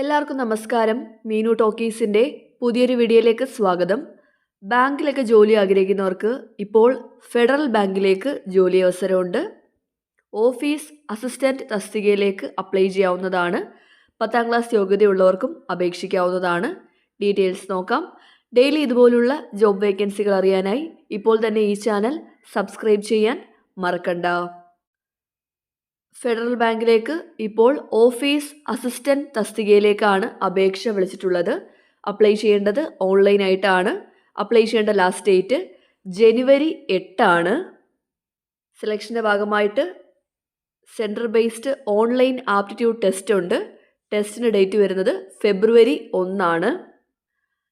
എല്ലാവർക്കും നമസ്കാരം. മീനു ടോക്കീസിന്റെ പുതിയൊരു വീഡിയോയിലേക്ക് സ്വാഗതം. ബാങ്കിലൊക്കെ ജോലി ആഗ്രഹിക്കുന്നവർക്ക് ഇപ്പോൾ ഫെഡറൽ ബാങ്കിലേക്ക് ജോലി അവസരമുണ്ട്. ഓഫീസ് അസിസ്റ്റന്റ് തസ്തികയിലേക്ക് അപ്ലൈ ചെയ്യാവുന്നതാണ്. പത്താം ക്ലാസ് യോഗ്യതയുള്ളവർക്കും അപേക്ഷിക്കാവുന്നതാണ്. ഡീറ്റെയിൽസ് നോക്കാം. ഡെയിലി ഇതുപോലുള്ള ജോബ് വേക്കൻസികൾ അറിയാനായി ഇപ്പോൾ തന്നെ ഈ ചാനൽ സബ്സ്ക്രൈബ് ചെയ്യാൻ മറക്കണ്ട. ഫെഡറൽ ബാങ്കിലേക്ക് ഇപ്പോൾ ഓഫീസ് അസിസ്റ്റന്റ് തസ്തികയിലേക്കാണ് അപേക്ഷ വിളിച്ചിട്ടുള്ളത്. അപ്ലൈ ചെയ്യേണ്ടത് ഓൺലൈനായിട്ടാണ് അപ്ലൈ ചെയ്യേണ്ട ലാസ്റ്റ് ഡേറ്റ് ജനുവരി എട്ടാണ്. സെലക്ഷന്റെ ഭാഗമായിട്ട് centre based online aptitude test ഉണ്ട്. ടെസ്റ്റിന് ഡേറ്റ് വരുന്നത് ഫെബ്രുവരി ഒന്നാണ്.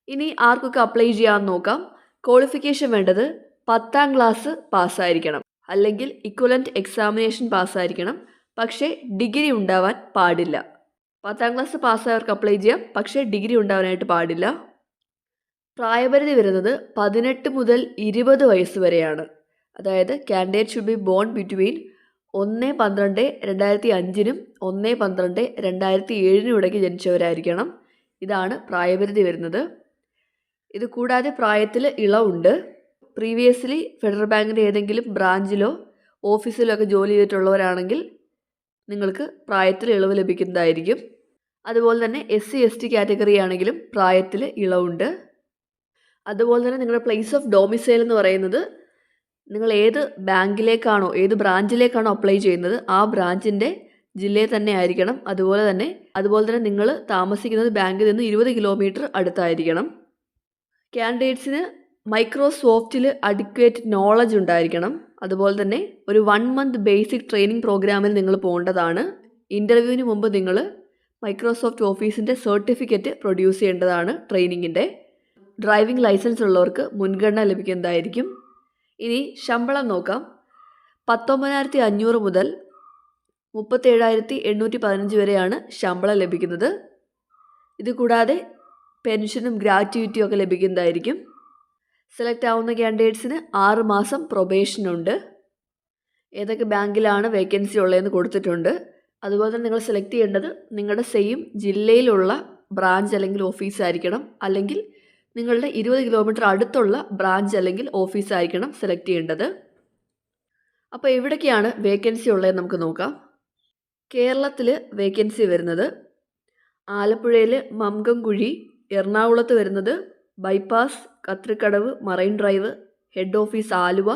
ഇനി ആർക്കൊക്കെ അപ്ലൈ ചെയ്യാമെന്ന് നോക്കാം. ക്വാളിഫിക്കേഷൻ വേണ്ടത് പത്താം ക്ലാസ് പാസ്സായിരിക്കണം. അല്ലെങ്കിൽ ഇക്വലന്റ് എക്സാമിനേഷൻ പാസ്സായിരിക്കണം. പക്ഷേ ഡിഗ്രി ഉണ്ടാവാൻ പാടില്ല. പത്താം ക്ലാസ് പാസ്സായവർക്ക് അപ്ലൈ ചെയ്യാം പക്ഷേ ഡിഗ്രി ഉണ്ടാവാനായിട്ട് പാടില്ല. പ്രായപരിധി വരുന്നത് പതിനെട്ട് മുതൽ ഇരുപത് വയസ്സ് വരെയാണ്. അതായത് candidate should be born between ഒന്ന് പന്ത്രണ്ട് രണ്ടായിരത്തി അഞ്ചിനും ഒന്ന് പന്ത്രണ്ട് രണ്ടായിരത്തി ഏഴിനും ഇടയ്ക്ക് ജനിച്ചവരായിരിക്കണം. ഇതാണ് പ്രായപരിധി വരുന്നത്. ഇത് കൂടാതെ പ്രായത്തിൽ ഇളവുണ്ട്. പ്രീവിയസ്ലി ഫെഡറൽ ബാങ്കിന്റെ ഏതെങ്കിലും ബ്രാഞ്ചിലോ ഓഫീസിലോ ഒക്കെ ജോലി ചെയ്തിട്ടുള്ളവരാണെങ്കിൽ നിങ്ങൾക്ക് പ്രായത്തിൽ ഇളവ് ലഭിക്കുന്നതായിരിക്കും. അതുപോലെ തന്നെ S C S T category ആണെങ്കിലും പ്രായത്തിൽ ഇളവുണ്ട്. അതുപോലെ തന്നെ നിങ്ങളുടെ പ്ലേസ് ഓഫ് ഡോമിസൈൽ എന്ന് പറയുന്നത് നിങ്ങൾ ഏത് ബാങ്കിലേക്കാണോ ഏത് ബ്രാഞ്ചിലേക്കാണോ അപ്ലൈ ചെയ്യുന്നത് ആ ബ്രാഞ്ചിന്റെ ജില്ലയിൽ തന്നെ ആയിരിക്കണം. അതുപോലെ തന്നെ അതുപോലെ തന്നെ നിങ്ങൾ താമസിക്കുന്നത് ബാങ്കിൽ നിന്ന് ഇരുപത് കിലോമീറ്റർ അടുത്തായിരിക്കണം. കാൻഡിഡേറ്റ്സിന് മൈക്രോസോഫ്റ്റിൽ അഡിക്വേറ്റ് നോളജ് ഉണ്ടായിരിക്കണം. അതുപോലെ തന്നെ ഒരു വൺ മന്ത് ബേസിക് ട്രെയിനിങ് പ്രോഗ്രാമിൽ നിങ്ങൾ പോകേണ്ടതാണ്. ഇന്റർവ്യൂവിന് മുമ്പ് നിങ്ങൾ മൈക്രോസോഫ്റ്റ് ഓഫീസിന്റെ സർട്ടിഫിക്കറ്റ് പ്രൊഡ്യൂസ് ചെയ്യേണ്ടതാണ് ട്രെയിനിങ്ങിന്റെ ഡ്രൈവിംഗ് ലൈസൻസ് ഉള്ളവർക്ക് മുൻഗണന ലഭിക്കുന്നതായിരിക്കും. ഇനി ശമ്പളം നോക്കാം. പത്തൊമ്പതിനായിരത്തി അഞ്ഞൂറ് മുതൽ മുപ്പത്തേഴായിരത്തി എണ്ണൂറ്റി പതിനഞ്ച് വരെയാണ് ശമ്പളം ലഭിക്കുന്നത്. ഇത് കൂടാതെ പെൻഷനും ഗ്രാറ്റുവിറ്റിയും ഒക്കെ ലഭിക്കുന്നതായിരിക്കും. സെലക്ട് ആവുന്ന ക്യാൻഡിഡേറ്റ്സിന് ആറ് മാസം പ്രൊബേഷനുണ്ട് ഏതൊക്കെ ബാങ്കിലാണ് വേക്കൻസി ഉള്ളതെന്ന് കൊടുത്തിട്ടുണ്ട്. അതുപോലെ തന്നെ നിങ്ങൾ സെലക്ട് ചെയ്യേണ്ടത് നിങ്ങളുടെ സെയിം ജില്ലയിലുള്ള ബ്രാഞ്ച് അല്ലെങ്കിൽ ഓഫീസ് ആയിരിക്കണം. അല്ലെങ്കിൽ നിങ്ങളുടെ ഇരുപത് കിലോമീറ്റർ അടുത്തുള്ള ബ്രാഞ്ച് അല്ലെങ്കിൽ ഓഫീസ് ആയിരിക്കണം സെലക്ട് ചെയ്യേണ്ടത്. അപ്പോൾ എവിടേക്കാണ് വേക്കൻസി ഉള്ളതെന്ന് നമുക്ക് നോക്കാം. കേരളത്തിൽ വേക്കൻസി വരുന്നത് ആലപ്പുഴയിൽ മംഗംകുഴി എറണാകുളത്ത് വരുന്നത് bypass Kathrikadavu marine drive head office Aluva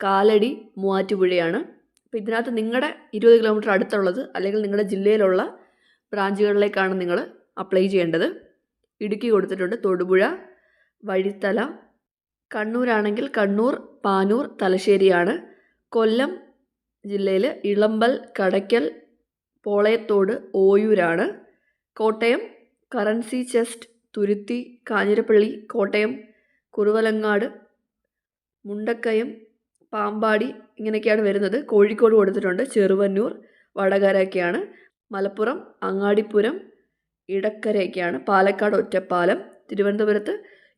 Kalady മൂവാറ്റുപുഴയാണ്. അപ്പോൾ ഇതിനകത്ത് നിങ്ങളുടെ ഇരുപത് കിലോമീറ്റർ അടുത്തുള്ളത് അല്ലെങ്കിൽ നിങ്ങളുടെ ജില്ലയിലുള്ള ബ്രാഞ്ചുകളിലേക്കാണ് നിങ്ങൾ അപ്ലൈ ചെയ്യേണ്ടത്. ഇടുക്കി കൊടുത്തിട്ടുണ്ട് തൊടുപുഴ വഴിത്തല കണ്ണൂരാണെങ്കിൽ കണ്ണൂർ പാനൂർ തലശ്ശേരിയാണ്. കൊല്ലം ജില്ലയിൽ ഇളമ്പൽ കടയ്ക്കൽ പോളയത്തോട് ഓയൂരാണ്. കോട്ടയം കറൻസി ചെസ്റ്റ് തുരുത്തി കാഞ്ഞിരപ്പള്ളി കോട്ടയം കുറുവലങ്ങാട് മുണ്ടക്കയം പാമ്പാടി ഇങ്ങനെയൊക്കെയാണ് വരുന്നത്. കോഴിക്കോട് കൊടുത്തിട്ടുണ്ട്. ചെറുവന്നൂർ വടകരയൊക്കെയാണ്. മലപ്പുറം അങ്ങാടിപ്പുരം ഇടക്കരയൊക്കെയാണ്. പാലക്കാട് ഒറ്റപ്പാലം തിരുവനന്തപുരത്ത്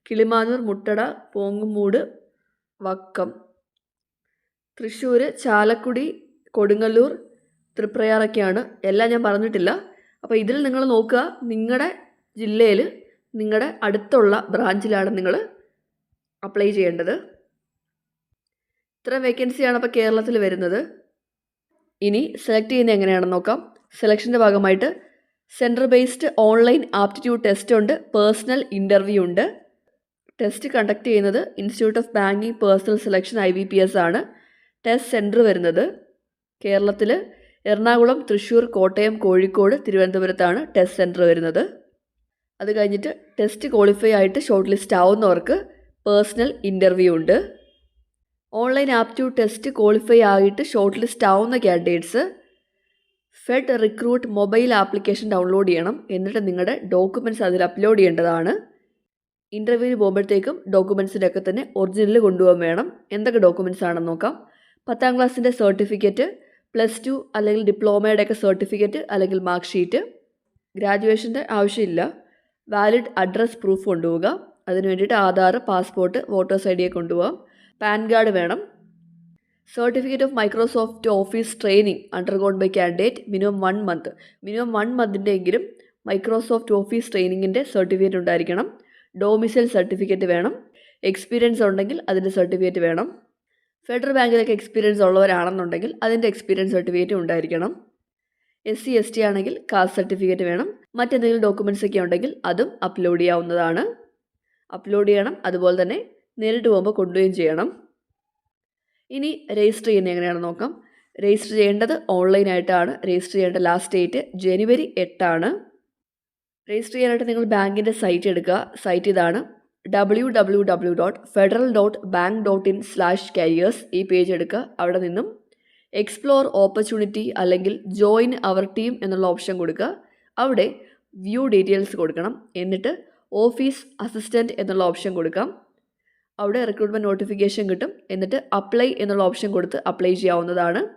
കിളിമാനൂർ മുട്ടട പോങ്ങുമൂട് വക്കം. തൃശ്ശൂർ ചാലക്കുടി കൊടുങ്ങല്ലൂർ തൃപ്രയാറൊക്കെയാണ്. എല്ലാം ഞാൻ പറഞ്ഞിട്ടില്ല. അപ്പോൾ ഇതിൽ നിങ്ങൾ നോക്കുക നിങ്ങളുടെ ജില്ലയിൽ നിങ്ങളുടെ അടുത്തുള്ള ബ്രാഞ്ചിലാണ് നിങ്ങൾ അപ്ലൈ ചെയ്യേണ്ടത്. ഇത്ര വേക്കൻസിയാണ് അപ്പോൾ കേരളത്തിൽ വരുന്നത്. ഇനി സെലക്ട് ചെയ്യുന്നത് എങ്ങനെയാണെന്ന് നോക്കാം. സെലക്ഷന്റെ ഭാഗമായിട്ട് centre based online aptitude test ഉണ്ട് പേഴ്സണൽ ഇന്റർവ്യൂ ഉണ്ട്. ടെസ്റ്റ് കണ്ടക്ട് ചെയ്യുന്നത് institute of banking personnel selection I B P S ആണ്. ടെസ്റ്റ് സെന്റർ വരുന്നത് കേരളത്തിൽ എറണാകുളം തൃശ്ശൂർ കോട്ടയം കോഴിക്കോട് തിരുവനന്തപുരത്താണ് ടെസ്റ്റ് സെന്റർ വരുന്നത്. അത് കഴിഞ്ഞിട്ട് ടെസ്റ്റ് ക്വാളിഫൈ ആയിട്ട് ഷോർട്ട് ലിസ്റ്റ് ആവുന്നവർക്ക് പേഴ്സണൽ ഇന്റർവ്യൂ ഉണ്ട്. ഓൺലൈൻ ആപ്റ്റ്യൂഡ് ടെസ്റ്റ് ക്വാളിഫൈ ആയിട്ട് ഷോർട്ട് ലിസ്റ്റ് ആവുന്ന candidates fed recruit mobile application download ചെയ്യണം. എന്നിട്ട് നിങ്ങളുടെ ഡോക്യുമെന്റ്സ് അതിൽ അപ്ലോഡ് ചെയ്യേണ്ടതാണ്. ഇന്റർവ്യൂവിന് പോകുമ്പോഴത്തേക്കും ഡോക്യുമെന്റ്സിന്റെ ഒക്കെ തന്നെ ഒറിജിനൽ കൊണ്ടുപോകാൻ വേണം. എന്തൊക്കെ ഡോക്യുമെന്റ്സ് ആണെന്ന് നോക്കാം. പത്താം ക്ലാസ്സിന്റെ സർട്ടിഫിക്കറ്റ് പ്ലസ് ടു അല്ലെങ്കിൽ ഡിപ്ലോമയുടെയൊക്കെ സർട്ടിഫിക്കറ്റ് അല്ലെങ്കിൽ മാർക്ക് ഷീറ്റ് ഗ്രാജുവേഷന്റെ ആവശ്യമില്ല. വാലിഡ് അഡ്രസ് പ്രൂഫ് കൊണ്ടുപോവുക. അതിന് വേണ്ടിയിട്ട് ആധാർ പാസ്പോർട്ട് വോട്ടേഴ്സ് ഐ ഡിയെ കൊണ്ടുപോകാം പാൻ കാർഡ് വേണം. Certificate of Microsoft office training undergone by candidate minimum one month minimum one മന്തിന്റെ എങ്കിലും മൈക്രോസോഫ്റ്റ് ഓഫീസ് ട്രെയിനിങ്ങിന്റെ സർട്ടിഫിക്കറ്റ് ഉണ്ടായിരിക്കണം. ഡോമിസൈൽ സർട്ടിഫിക്കറ്റ് വേണം. എക്സ്പീരിയൻസ് ഉണ്ടെങ്കിൽ അതിന്റെ സർട്ടിഫിക്കറ്റ് വേണം. ഫെഡറൽ ബാങ്കിലൊക്കെ എക്സ്പീരിയൻസ് ഉള്ളവരാണെന്നുണ്ടെങ്കിൽ അതിന്റെ എക്സ്പീരിയൻസ് സർട്ടിഫിക്കറ്റ് ഉണ്ടായിരിക്കണം. എസ് സി എസ് ടി ആണെങ്കിൽ കാസ്റ്റ് സർട്ടിഫിക്കറ്റ് വേണം. മറ്റെന്തെങ്കിലും ഡോക്യുമെന്റ്സ് ഒക്കെ ഉണ്ടെങ്കിൽ അതും അപ്ലോഡ് ചെയ്യാവുന്നതാണ്. അപ്ലോഡ് ചെയ്യണം. അതുപോലെ തന്നെ നേരിട്ട് പോകുമ്പോൾ കൊണ്ടുപോവുകയും ചെയ്യണം. ഇനി രജിസ്റ്റർ ചെയ്യുന്നത് എങ്ങനെയാണെന്ന് നോക്കാം. രജിസ്റ്റർ ചെയ്യേണ്ടത് ഓൺലൈനായിട്ടാണ് രജിസ്റ്റർ ചെയ്യേണ്ട ലാസ്റ്റ് ഡേറ്റ് ജനുവരി എട്ടാണ്. രജിസ്റ്റർ ചെയ്യാനായിട്ട് നിങ്ങൾ ബാങ്കിന്റെ സൈറ്റ് എടുക്കുക. സൈറ്റ് ഇതാണ് W W dot federal dot bank dot in slash ഈ പേജ് എടുക്കുക. അവിടെ നിന്നും എക്സ്പ്ലോർ ഓപ്പർച്യൂണിറ്റി അല്ലെങ്കിൽ ജോയിൻ അവർ ടീം എന്നുള്ള ഓപ്ഷൻ കൊടുക്കുക. അവിടെ വ്യൂ ഡീറ്റെയിൽസ് കൊടുക്കണം. എന്നിട്ട് ഓഫീസ് അസിസ്റ്റന്റ് എന്നുള്ള ഓപ്ഷൻ കൊടുക്കാം. അവിടെ റിക്രൂട്ട്മെന്റ് നോട്ടിഫിക്കേഷൻ കിട്ടും. എന്നിട്ട് അപ്ലൈ എന്നുള്ള ഓപ്ഷൻ കൊടുത്ത് അപ്ലൈ ചെയ്യാവുന്നതാണ്.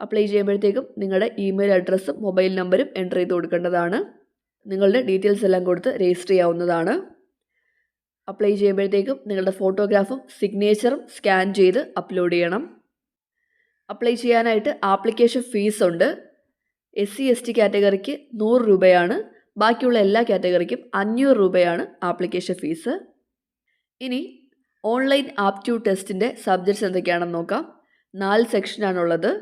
അപ്ലൈ ചെയ്യുമ്പോഴത്തേക്കും നിങ്ങളുടെ ഇമെയിൽ അഡ്രസ്സും മൊബൈൽ നമ്പറും എന്റർ ചെയ്ത് കൊടുക്കേണ്ടതാണ്. നിങ്ങളുടെ ഡീറ്റെയിൽസ് എല്ലാം കൊടുത്ത് രജിസ്റ്റർ ചെയ്യാവുന്നതാണ്. അപ്ലൈ ചെയ്യുമ്പോഴത്തേക്കും നിങ്ങളുടെ ഫോട്ടോഗ്രാഫും സിഗ്നേച്ചറും സ്കാൻ ചെയ്ത് അപ്ലോഡ് ചെയ്യണം. അപ്ലൈ ചെയ്യാനായിട്ട് ആപ്ലിക്കേഷൻ ഫീസ് ഉണ്ട് എസ് സി എസ് ടി കാറ്റഗറിക്ക് നൂറ് രൂപയാണ്. ബാക്കിയുള്ള എല്ലാ കാറ്റഗറിക്കും അഞ്ഞൂറ് രൂപയാണ് ആപ്ലിക്കേഷൻ ഫീസ്. ഇനി ഓൺലൈൻ ആപ്റ്റ്യൂഡ് ടെസ്റ്റിന്റെ സബ്ജക്ട്സ് എന്തൊക്കെയാണെന്ന് നോക്കാം. നാല് സെക്ഷനാണുള്ളത്.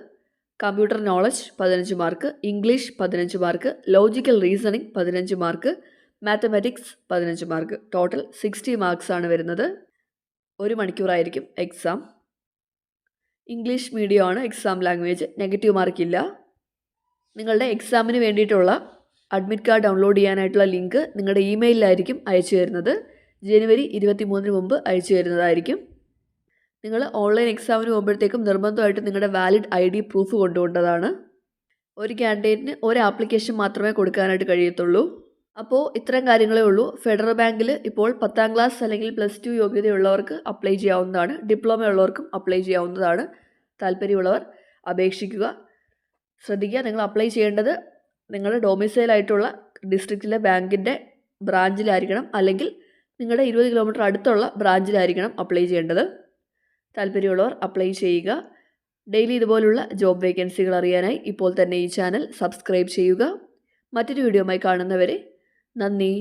കമ്പ്യൂട്ടർ നോളജ് പതിനഞ്ച് മാർക്ക് ഇംഗ്ലീഷ് പതിനഞ്ച് മാർക്ക് ലോജിക്കൽ റീസണിങ് പതിനഞ്ച് മാർക്ക് മാത്തമാറ്റിക്സ് പതിനഞ്ച് മാർക്ക്. ടോട്ടൽ സിക്സ്റ്റി മാർക്സ് ആണ് വരുന്നത്. ഒരു മണിക്കൂറായിരിക്കും എക്സാം. ഇംഗ്ലീഷ് മീഡിയം ആണ് എക്സാം ലാംഗ്വേജ് നെഗറ്റീവ് മാർക്കില്ല നിങ്ങളുടെ എക്സാമിന് വേണ്ടിയിട്ടുള്ള അഡ്മിറ്റ് കാർഡ് ഡൗൺലോഡ് ചെയ്യാനായിട്ടുള്ള ലിങ്ക് നിങ്ങളുടെ ഇമെയിലിലായിരിക്കും അയച്ചു തരുന്നത്. ജനുവരി ഇരുപത്തി മൂന്നിന് മുമ്പ് അയച്ചു തരുന്നതായിരിക്കും. നിങ്ങൾ ഓൺലൈൻ എക്സാമിന് പോകുമ്പോഴത്തേക്കും നിർബന്ധമായിട്ടും നിങ്ങളുടെ വാലിഡ് ഐ ഡി പ്രൂഫ് കൊണ്ടുപോകേണ്ടതാണ് ഒരു ക്യാൻഡിഡേറ്റിന് ഒരു ആപ്ലിക്കേഷൻ മാത്രമേ കൊടുക്കാനായിട്ട് കഴിയത്തുള്ളൂ. അപ്പോൾ ഇത്തരം കാര്യങ്ങളേ ഉള്ളൂ. ഫെഡറൽ ബാങ്കിൽ ഇപ്പോൾ പത്താം ക്ലാസ് അല്ലെങ്കിൽ പ്ലസ് ടു യോഗ്യതയുള്ളവർക്ക് അപ്ലൈ ചെയ്യാവുന്നതാണ്. ഡിപ്ലോമ ഉള്ളവർക്കും അപ്ലൈ ചെയ്യാവുന്നതാണ്. താല്പര്യമുള്ളവർ അപേക്ഷിക്കുക. ശ്രദ്ധിക്കുക. നിങ്ങൾ അപ്ലൈ ചെയ്യേണ്ടത് നിങ്ങളുടെ ഡൊമിസൈലായിട്ടുള്ള ഡിസ്ട്രിക്റ്റിലെ ബാങ്കിന്റെ ബ്രാഞ്ചിലായിരിക്കണം. അല്ലെങ്കിൽ നിങ്ങളുടെ ഇരുപത് കിലോമീറ്റർ അടുത്തുള്ള ബ്രാഞ്ചിലായിരിക്കണം അപ്ലൈ ചെയ്യേണ്ടത്. താല്പര്യമുള്ളവർ അപ്ലൈ ചെയ്യുക. ഡെയിലി ഇതുപോലുള്ള ജോബ് വേക്കൻസികൾ അറിയാനായി ഇപ്പോൾ തന്നെ ഈ ചാനൽ സബ്സ്ക്രൈബ് ചെയ്യുക. മറ്റൊരു വീഡിയോയുമായി കാണുന്നവരെ നന്ദി